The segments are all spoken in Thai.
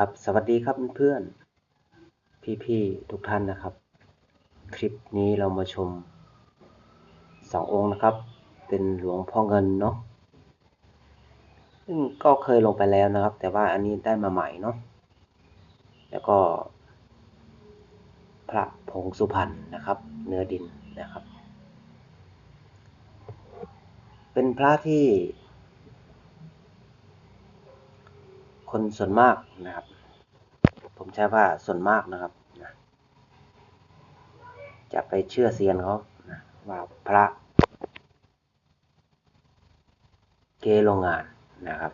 ครับ สวัสดีครับเพื่อนๆพี่ๆทุกท่านนะครับ คลิปนี้เรามาชมสององค์นะครับ เป็นหลวงพ่อเงินเนาะซึ่งก็เคยลงไปแล้วนะครับ แต่ว่าอันนี้ได้มาใหม่เนาะแล้วก็ พระผงสุพรรณนะครับ เนื้อดินนะครับ เป็นพระที่คนส่วนมากนะครับ ผมใช้ว่าส่วนมากนะครับนะจะไปเชื่อเซียนเขานะว่าพระเกโรงงานนะครับ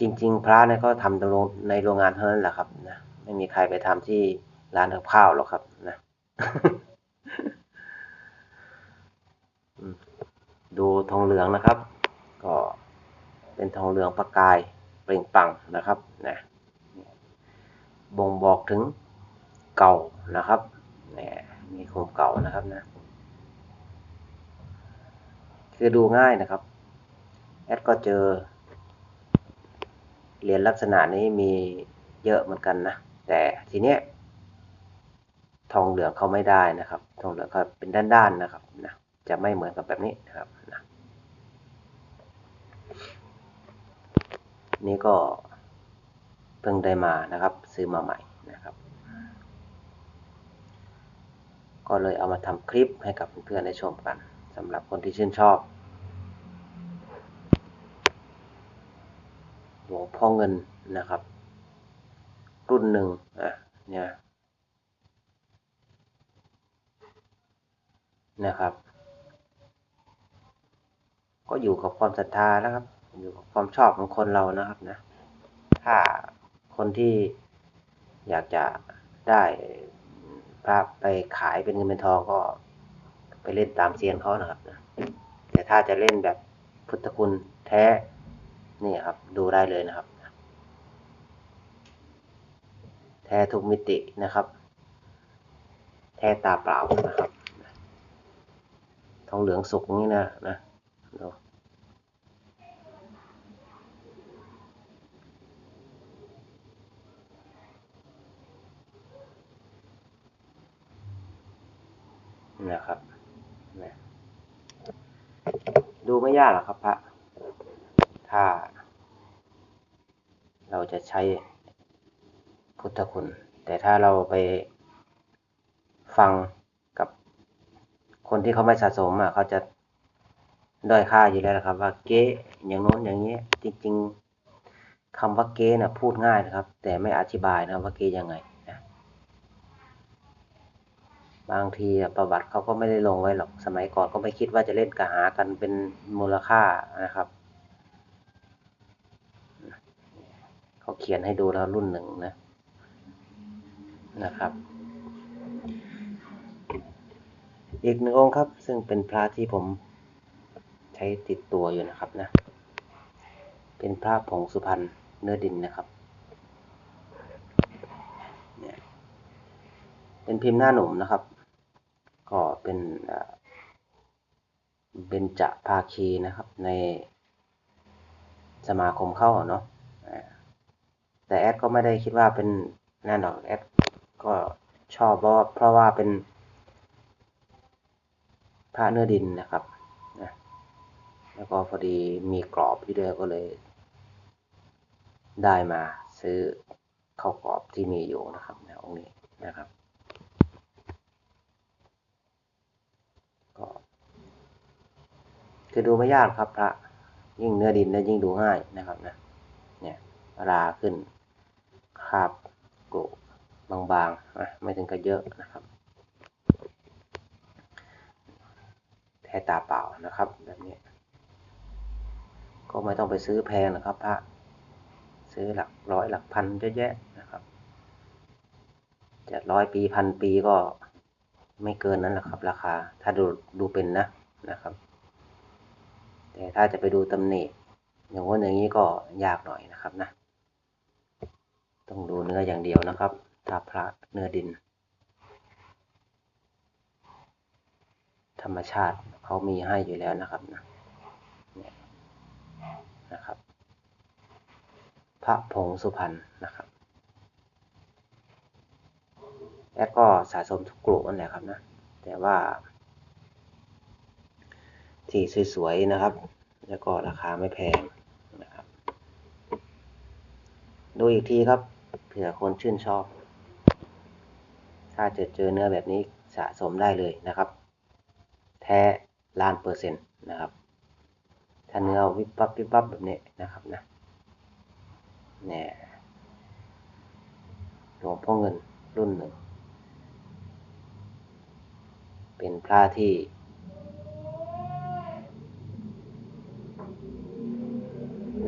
จริง ๆ พระเนี่ยก็ทำในโรงงานเท่านั้นแหละครับนะไม่มีใครไปทำที่ร้านกับข้าวหรอกครับนะดูทองเหลืองนะครับ เป็นทองเหลืองประกายเปล่งปลั่งนะครับนะบ่งบอกถึงเก่านะครับนี่มีคมเก่านะครับนะคือดูง่ายนะครับแอดก็เจอเหรียญลักษณะนี้มีเยอะเหมือนกันนะ แต่ทีเนี้ยทองเหลืองเขาไม่ได้นะครับ ทองเหลืองเขาเป็นด้านๆนะครับนะจะไม่เหมือนกับแบบนี้นะครับนะ นี่ก็เพิ่งได้มานะครับ ซื้อมาใหม่นะครับ ก็เลยเอามาทำคลิปให้กับเพื่อนๆได้ชมกันสำหรับคนที่ชื่นชอบหลวงพ่อเงินนะครับ รุ่นหนึ่งอะเนี่ยนะครับ ก็อยู่กับความศรัทธาแล้วครับ อยู่กับความชอบของคนเรานะครับนะ ถ้าคนที่อยากจะได้พระไปขายเป็นเงินเป็นทองก็ไปเล่นตามเซียนเขานะครับนะแต่ถ้าจะเล่นแบบพุทธคุณแท้นี่ครับดูได้เลยนะครับ แท้ทุกมิตินะครับ แท้ตาเปล่านะครับทองเหลืองสุกนี้นะนะดู นะครับนะดูไม่ยากหรอกครับพระถ้า เราจะใช้พุทธคุณ แต่ถ้าเราไปฟังกับคนที่เขาไม่สะสมอะเขาจะด้อยค่าอยู่แล้วนะครับ ว่าเก๊อย่างโน้นอย่างนี้ จริง ๆคำว่าเก๊นะพูดง่ายนะครับ แต่ไม่อธิบายนะว่าเก๊ยังไง บางทีประวัติเขาก็ไม่ได้ลงไว้หรอก สมัยก่อนก็ไม่คิดว่าจะเล่นกระหากันเป็นมูลค่านะครับ เขาเขียนให้ดูแล้วรุ่นหนึ่งนะนะครับ อีกหนึ่งองค์ครับ ซึ่งเป็นพระที่ผมใช้ติดตัวอยู่นะครับนะ เป็นพระผงสุพรรณเนื้อดินนะครับเนี่ยเป็นพิมพ์หน้าหนุ่มนะครับ ก็เป็นเบญจภาคีนะครับในสมาคมเข้าเนาะแต่แอดก็ไม่ได้คิดว่าเป็นแน่นอนแอดก็ชอบเพราะเพราะว่าเป็นผ้าเนื้อดินนะครับนะแล้วก็พอดีมีกรอบที่เดียก็เลย ได้มาซื้อเข้ากรอบที่มีอยู่นะครับในองค์นี้นะครับ คือดูไม่ยากครับพระยิ่งเนื้อดินเนี่ยยิ่งดูง่ายนะครับนะเนี่ยราขึ้นคาบโกบางๆนะไม่ถึงกับเยอะนะครับแค่ตาเปล่านะครับแบบนี้ ก็ไม่ต้องไปซื้อแพงนะครับพระซื้อหลักร้อยหลักพันเยอะแยะนะครับจะร้อยปีพันปีก็ไม่เกินนั้นแหละครับ ราคา ถ้าดูดูเป็นนะนะครับ ถ้าจะไปดูตำหนิอย่างว่าอย่างนี้ก็ยากหน่อยนะครับนะ ต้องดูเนื้ออย่างเดียวนะครับ ถ้าพระเนื้อดิน ธรรมชาติเขามีให้อยู่แล้วนะครับนะนะครับ พระผงสุพรรณนะครับ แล้วก็สะสมทุกกลุ่มนั่นแหละครับนะ แต่ว่า ที่สวยๆนะครับ แล้วก็ราคาไม่แพงนะครับ ดูอีกทีครับ เผื่อคนชื่นชอบ ถ้าเจอเจอเนื้อแบบนี้สะสมได้เลยนะครับ แท้ล้านเปอร์เซ็นต์นะครับ ถ้าเนื้อวิบวับวิบวับแบบนี้นะครับนะเนี่ยหลวงพ่อเงินรุ่นหนึ่ง เป็นพระที่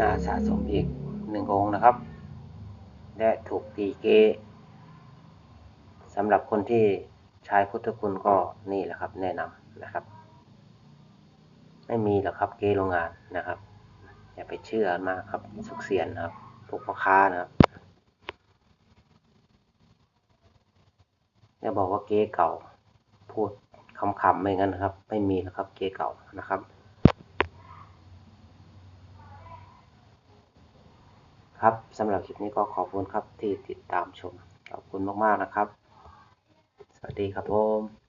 นาสะสมอีกหนึ่งองค์นะครับ และถูกตีเกสำหรับคนที่ใช้พุทธคุณก็นี่แหละครับ แนะนำนะครับ ไม่มีหรอกครับเกโรงงานนะครับ อย่าไปเชื่อมากครับสุกเสียนนะครับพวกพ่อค้านะครับอย่าบอกว่าเก๊เก่า พูดคำๆไม่งั้นนะครับ ไม่มีนะครับ เก๊เก่านะครับ ครับสำหรับคลิปนี้ก็ขอบคุณครับที่ติดตามชม ขอบคุณมากๆนะครับ สวัสดีครับผม